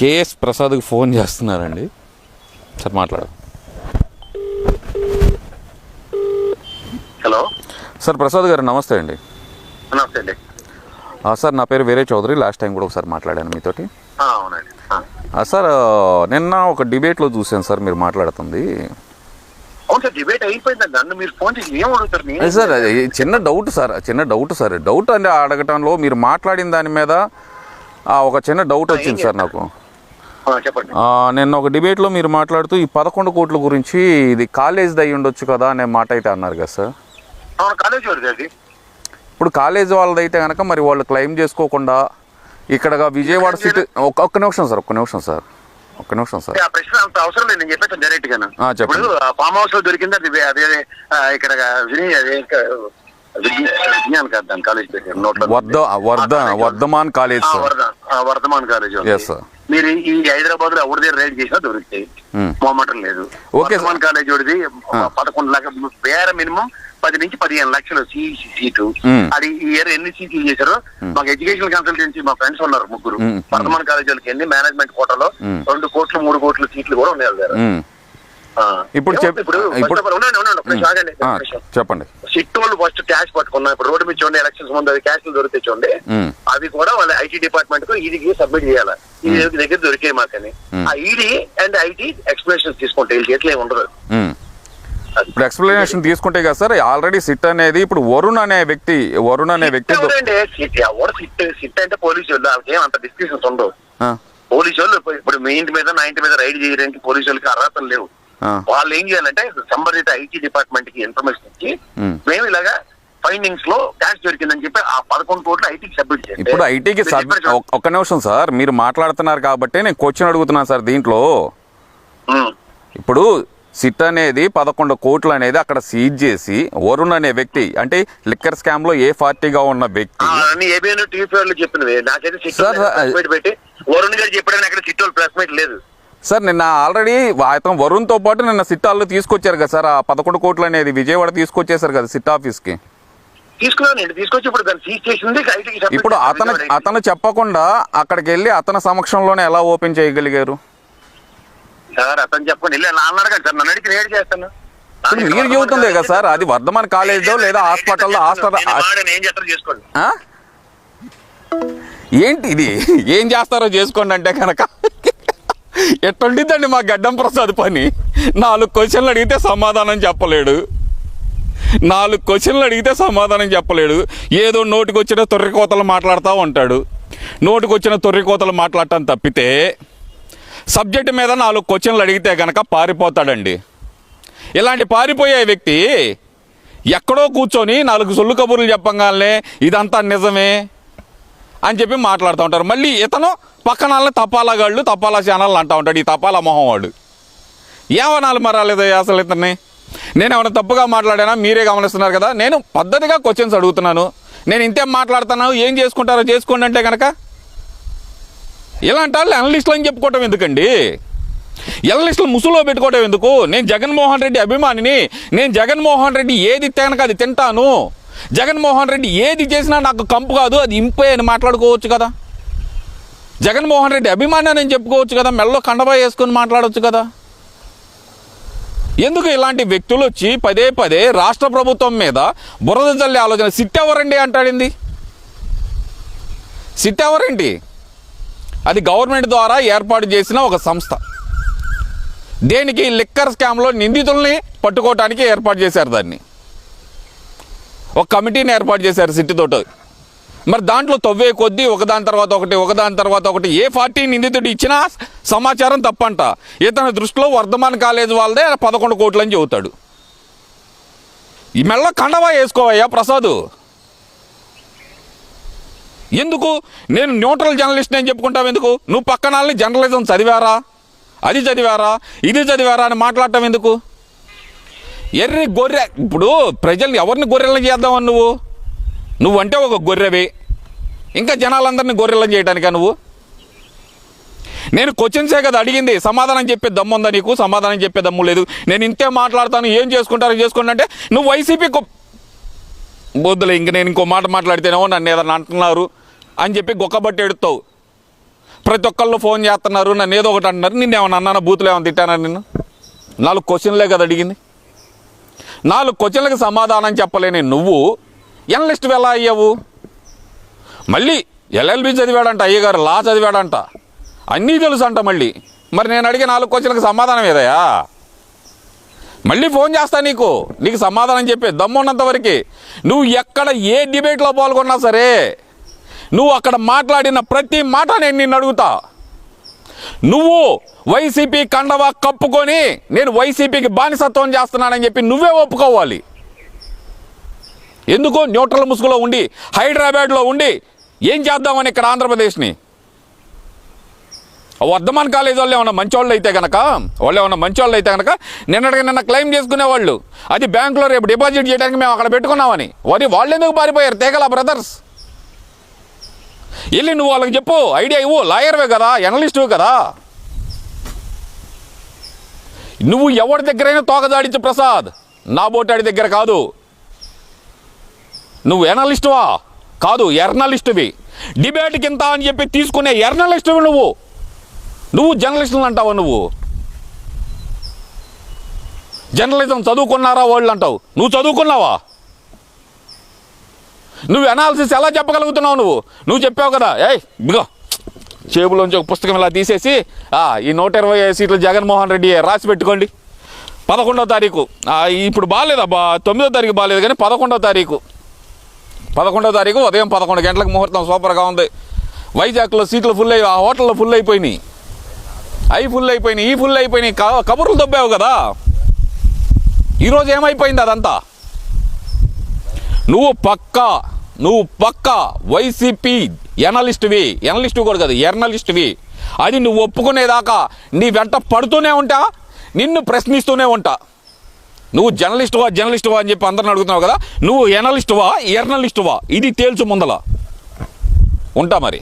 KS ప్రసాద్కి phone చేస్తున్నారండి. Sir మాట్లాడు హలో. సార్ ప్రసాద్ గారు నమస్తే అండి. నమస్తే అండి. సార్ నా పేరు వీరే చౌదరి. లాస్ట్ టైం కూడా ఒకసారి మాట్లాడాను మీతోటి. అవునండి. సార్ నిన్న ఒక డిబేట్లో చూశాను సార్ మీరు మాట్లాడుతుంది. అవును సార్ డిబేట్ అయిపోయిందండి. నన్ను మీరు ఫోన్ చేసి ఏం అడుగుతారు? నేను అదే సార్ చిన్న డౌట్ సార్ చిన్న డౌట్ సార్. డౌట్ అంటే అడగటంలో మీరు మాట్లాడిన దాని మీద ఒక చిన్న డౌట్ వచ్చింది సార్ నాకు. చెప్పండి. నిన్న ఒక డిబేట్లో మీరు మాట్లాడుతూ ఈ పదకొండు కోట్ల గురించి ఇది కాలేజ్ అయి ఉండొచ్చు కదా అనే మాట అయితే అన్నారు కదా సార్. కాలేజీ ఇప్పుడు కాలేజ్ వాళ్ళదైతే కనుక మరి వాళ్ళు క్లెయిమ్ చేసుకోకుండా ఇక్కడగా విజయవాడ సిటీ ఒక్క ఒక్క నిమిషం సార్ ఒక్క నిమిషం సార్. ఒక్క నిమిషం సార్. ప్రశ్న అంత అవసరం లేదు నేను చెప్పేస్తాను డైరెక్ట్గా. ఇప్పుడు ఫామ్ హౌస్లో దొరికింది అది అదే ఇక్కడ విజ్ఞాన్ కాదు దాని college వర్ధ వర్ధ Vardhaman college Vardhaman college. మీరు ఈ హైదరాబాద్లో ఎవరి దగ్గర రైడ్ చేసినా దొరుకుతాయి Hmm. మొహమాటం లేదు. వర్ధమాన్ కాలేజ్ వాడిది Ah. పదకొండు లక్షలు వేరే మినిమం పది నుంచి పదిహేను లక్షలు సీటు Hmm. అది ఈ ఇయర్ ఎన్ని సీట్లు చేశారో మాకు ఎడ్యుకేషన్ కన్సల్టెన్సీ మా ఫ్రెండ్స్ ఉన్నారు ముగ్గురు Hmm. వర్ధమాన్ కాలేజ్ వాళ్ళకి ఎన్ని మేనేజ్మెంట్ కోటాలో Hmm. రెండు కోట్లు మూడు కోట్ల సీట్లు కూడా ఉన్నాయి. ఇప్పుడు ఇప్పుడు. చెప్పండి సిట్ వాళ్ళు ఫస్ట్ క్యాష్ పట్టుకున్నా. ఇప్పుడు రోడ్డు మీద చూడండి ఎలక్షన్స్ ముందు అది క్యాష్ దొరికితే చూడండి. అవి కూడా వాళ్ళ ఐటీ డిపార్ట్మెంట్కు ఈడీకి సబ్మిట్ చేయాలి. ఈ దగ్గర దొరికే మాకని. ఆ ఈడీ అండ్ ఐటీ ఎక్స్ప్లెనేషన్ తీసుకుంటే వీళ్ళ చేతిలో ఉండదు. ఇప్పుడు ఎక్స్ప్లెనేషన్ తీసుకుంటే కదా సార్ ఆల్రెడీ సిట్ అనేది ఇప్పుడు వరుణ్ అనే వ్యక్తి వరుణ్ అనే వ్యక్తి ఎవరు సిట్? సిట్ అంటే పోలీసు వాళ్ళు వాళ్ళకి అంత డిస్కషన్స్ ఉండవు. పోలీసు వాళ్ళు ఇప్పుడు- మీ ఇంటి మీద నా ఇంటి మీద రైడ్ చేయడానికి పోలీసు వాళ్ళకి అర్హతలు లేవు. వాళ్ళు ఏం చేయాలంటే సంబంధిత ఐటీ డిపార్ట్మెంట్కి ఇన్ఫర్మేషన్ ఇచ్చి. మేము ఇలాగా ఫైండింగ్స్లో క్యాష్ దొరికిందని చెప్పి ఆ పదకొండు కోట్లు ఐటీకి సబ్మిట్ చేయండి ఇప్పుడు ఐటీకి. ఒక్క నిమిషం సార్ మీరు మాట్లాడుతున్నారు కాబట్టి నేను క్వశ్చన్ అడుగుతున్నాను సార్ దీంట్లో. ఇప్పుడు సిట్ అనేది పదకొండు కోట్లు అనేది అక్కడ సీజ్ చేసి వరుణ్ అనే వ్యక్తి అంటే లిక్కర్ స్కామ్లో ఏ పార్టీగా ఉన్న వ్యక్తి చెప్పినవి నాకైతే వరుణ్ గారు చెప్పాడని అక్కడ సిట్ ప్రెస్ మీట్ లేదు సార్ నిన్న ఆల్రెడీ అతను వరుణ్తో పాటు నిన్న సిట్ వాళ్ళు తీసుకొచ్చారు కదా సార్ ఆ పదకొండు కోట్లు అనేది విజయవాడ తీసుకొచ్చేసారు కదా సిట్ ఆఫీస్కి తీసుకున్నాను తీసుకొచ్చి ఇప్పుడు దాన్ని సీజ్ చేసింది ఐటీకి submit ఇప్పుడు చేశారు. అతను అతను చెప్పకుండా అక్కడికి వెళ్ళి అతని సమక్షంలోనే ఎలా ఓపెన్ చేయగలిగారు? సార్ అతను చెప్పండి వెళ్ళి అలా అన్నారు కదా సార్ నన్ను అడిగి నేను చేస్తాను? ఇప్పుడు మీరు చెబుతుందే కదా సార్ అది వర్ధమాన్ కాలేజో లేదా హాస్పిటల్లో హాస్పిటల్ చేసుకోండి? ఏంటి ఇది? ఏం చేస్తారో చేసుకోండి అంటే కనుక. ఎట్టుండిద్దండి మా గడ్డం ప్రసాద్ పని? నాలుగు క్వశ్చన్లు అడిగితే సమాధానం చెప్పలేడు. నాలుగు క్వశ్చన్లు అడిగితే సమాధానం చెప్పలేడు. ఏదో నోటికొచ్చిన తొర్రి కోతలు మాట్లాడుతూ ఉంటాడు. నోటికొచ్చిన తొర్రి కోతలు మాట్లాడటం తప్పితే సబ్జెక్టు మీద నాలుగు క్వశ్చన్లు అడిగితే కనుక పారిపోతాడండి. ఇలాంటి పారిపోయే వ్యక్తి ఎక్కడో కూర్చొని నాలుగు సొల్లు కబుర్లు చెప్పంగానే ఇదంతా నిజమే? అని చెప్పి మాట్లాడుతూ ఉంటారు. మళ్ళీ ఇతను పక్కన వాళ్ళని తపాలా గాళ్ళు తపాలా ఛానల్ అంటూ ఉంటాడు. ఈ తపాలా మొహం వాడు. ఏమనాలి మరాలేదు అసలు ఇతన్ని? నేను ఏమైనా తప్పుగా మాట్లాడానా? మీరే గమనిస్తున్నారు కదా. నేను పద్ధతిగా క్వశ్చన్స్ అడుగుతున్నాను. నేను ఇంతేం మాట్లాడుతున్నాను ఏం చేసుకుంటారో చేసుకోండి అంటే కనుక ఇలాంటి వాళ్ళు అనలిస్టులు అని చెప్పుకోవటం ఎందుకండి? ఎనలిస్టులు ముసులో పెట్టుకోవటం ఎందుకు? నేను జగన్మోహన్ రెడ్డి అభిమానిని. నేను జగన్మోహన్ రెడ్డి ఏది తినక అది తింటాను. జగన్మోహన్ రెడ్డి ఏది చేసినా నాకు కంపు కాదు అది ఇంపే అని మాట్లాడుకోవచ్చు కదా. జగన్మోహన్ రెడ్డి అభిమాని అని చెప్పుకోవచ్చు కదా మెల్లో కండబా వేసుకొని మాట్లాడవచ్చు కదా. ఎందుకు ఇలాంటి వ్యక్తులు వచ్చి పదే పదే రాష్ట్ర ప్రభుత్వం మీద బురద జల్లి ఆలోచన? సిట్టెవరండి అంటాడింది? సిట్టెవరండి అది గవర్నమెంట్ ద్వారా ఏర్పాటు చేసిన ఒక సంస్థ. దేనికి? లిక్కర్ స్కామ్లో నిందితుల్ని పట్టుకోవటానికి ఏర్పాటు చేశారు దాన్ని. ఒక కమిటీని ఏర్పాటు చేశారు సిట్టితోటి మరి దాంట్లో తవ్వే కొద్దీ ఒకదాని తర్వాత ఒకటి ఒకదాని తర్వాత ఒకటి ఏ పార్టీ నిందితుడు ఇచ్చినా సమాచారం తప్పంట. ఇతని దృష్టిలో వర్ధమాన్ కాలేజ్ వాళ్ళదే పదకొండు కోట్లు అని చెబుతాడు. ఈ మెల్ల కండవా వేసుకోవయ్యా ప్రసాద్. ఎందుకు? నేను న్యూట్రల్ జర్నలిస్ట్ అని చెప్పుకుంటావు ఎందుకు? నువ్వు పక్కన వాళ్ళని జర్నలిజం చదివారా? అది చదివారా? ఇది చదివారా అని మాట్లాడటం ఎందుకు? ఎర్రి గొర్రె ఇప్పుడు ప్రజల్ని ఎవరిని గొర్రెలను చేద్దామని నువ్వు? నువ్వంటే ఒక గొర్రెవి. ఇంకా జనాలందరినీ గొర్రెలను చేయడానికా నువ్వు? నేను క్వశ్చన్సే కదా అడిగింది. సమాధానం చెప్పే దమ్ము ఉందా నీకు? సమాధానం చెప్పే దమ్ము లేదు. నేను ఇంతే మాట్లాడతాను. ఏం చేసుకుంటారో చేసుకోండి అంటే నువ్వు వైసీపీ బొద్దులే ఇంక నేను ఇంకో మాట మాట్లాడితేనేమో నన్ను ఏదన్నా అంటున్నారు అని చెప్పి గొక్కబట్టి ఎడుతావు. ప్రతి ఒక్కళ్ళు ఫోన్ చేస్తున్నారు నన్ను ఏదో ఒకటి అంటున్నారు. నిన్ను ఏమన్నా బూతులు ఏమైనా తిట్టానా నిన్ను? నాలుగు క్వశ్చన్లే కదా అడిగింది. నాలుగు క్వశ్చన్లకు సమాధానం చెప్పలేని నువ్వు ఎనలిస్ట్ ఎలా అయ్యావు? మళ్ళీ ఎల్ఎల్బి చదివాడంట అయ్యగారు లా చదివాడంట. అన్నీ తెలుసు అంట మళ్ళీ. మరి నేను అడిగే నాలుగు క్వశ్చన్లకు సమాధానం ఏదయ్యా? మళ్ళీ ఫోన్ చేస్తా నీకు. నీకు సమాధానం చెప్పే దమ్మున్నంత వరకు. నువ్వు ఎక్కడ ఏ డిబేట్లో పాల్గొన్నా సరే నువ్వు అక్కడ మాట్లాడిన ప్రతి మాట నేను నిన్ను అడుగుతా. నువ్వు వైసీపీ కండవా కప్పుకొని నేను వైసీపీకి బానిసత్వం చేస్తున్నానని చెప్పి నువ్వే ఒప్పుకోవాలి. ఎందుకు న్యూట్రల్ ముసుగులో ఉండి హైదరాబాద్లో ఉండి ఏం చేద్దామని ఇక్కడ ఆంధ్రప్రదేశ్ని? వర్ధమాన్ కాలేజ్ వాళ్ళు ఏమన్నా మంచోళ్ళు అయితే కనుక వాళ్ళు ఏమన్నా మంచోళ్ళు అయితే కనుక నిన్నటికి నిన్న క్లెయిమ్ చేసుకునేవాళ్ళు అది బ్యాంకులో రేపు డిపాజిట్ చేయడానికి మేము అక్కడ పెట్టుకున్నామని. వారి వాళ్ళు ఎందుకు పారిపోయారు? తేగల బ్రదర్స్. వెళ్ళి నువ్వు వాళ్ళకి చెప్పు. ఐడియా ఇవ్వు. లాయర్వే కదా ఎనలిస్టువే కదా. నువ్వు ఎవరి దగ్గరైనా తోకదాడించు ప్రసాద్. నా బోటాడి దగ్గర కాదు. నువ్వు ఎనలిస్టువా? కాదు ఎర్నలిస్టువి. డిబేట్కి ఇంత అని చెప్పి తీసుకునే ఎర్నలిస్టువి నువ్వు. నువ్వు జర్నలిస్టులు అంటావా నువ్వు? జర్నలిజం చదువుకున్నారా వాళ్ళు అంటావు? నువ్వు చదువుకున్నావా? నువ్వు అనాలిసిస్ ఎలా చెప్పగలుగుతున్నావు నువ్వు? నువ్వు చెప్పావు కదా. ఏయ్ ఇదిగో. చేబులోంచి ఒక పుస్తకం ఇలా తీసేసి ఈ నూట ఇరవై ఐదు సీట్లు జగన్మోహన్ రెడ్డి రాసి పెట్టుకోండి. పదకొండవ తారీఖు. ఇప్పుడు ఇప్పుడు బాగాలేదబ్బా తొమ్మిదో తారీఖు బాగాలేదు కానీ పదకొండవ తారీఖు. పదకొండవ తారీఖు ఉదయం పదకొండు గంటలకు ముహూర్తం సూపర్గా ఉంది. వైజాగ్లో సీట్లు ఫుల్ అయ్యి ఆ హోటల్లో ఫుల్ అయిపోయినాయి. అవి ఫుల్ అయిపోయినాయి ఈ ఫుల్ అయిపోయినాయి. కబుర్లు దొబ్బావు కదా. ఈరోజు ఏమైపోయింది అదంతా? నువ్వు పక్కా నువ్వు పక్కా వైసీపీ ఎనలిస్ట్వి. ఎనలిస్ట్ కూడా కాదు ఎర్నలిస్ట్వి. అది నువ్వు ఒప్పుకునేదాకా నీ వెంట పడుతూనే ఉంటా నిన్ను ప్రశ్నిస్తూనే ఉంటా. నువ్వు జర్నలిస్టువా జర్నలిస్టువా అని చెప్పి అందరిని అడుగుతున్నావు కదా నువ్వు ఎనలిస్టువా ఎర్నలిస్టువా? ఇది తేల్చు ముందల. ఉంటా మరి.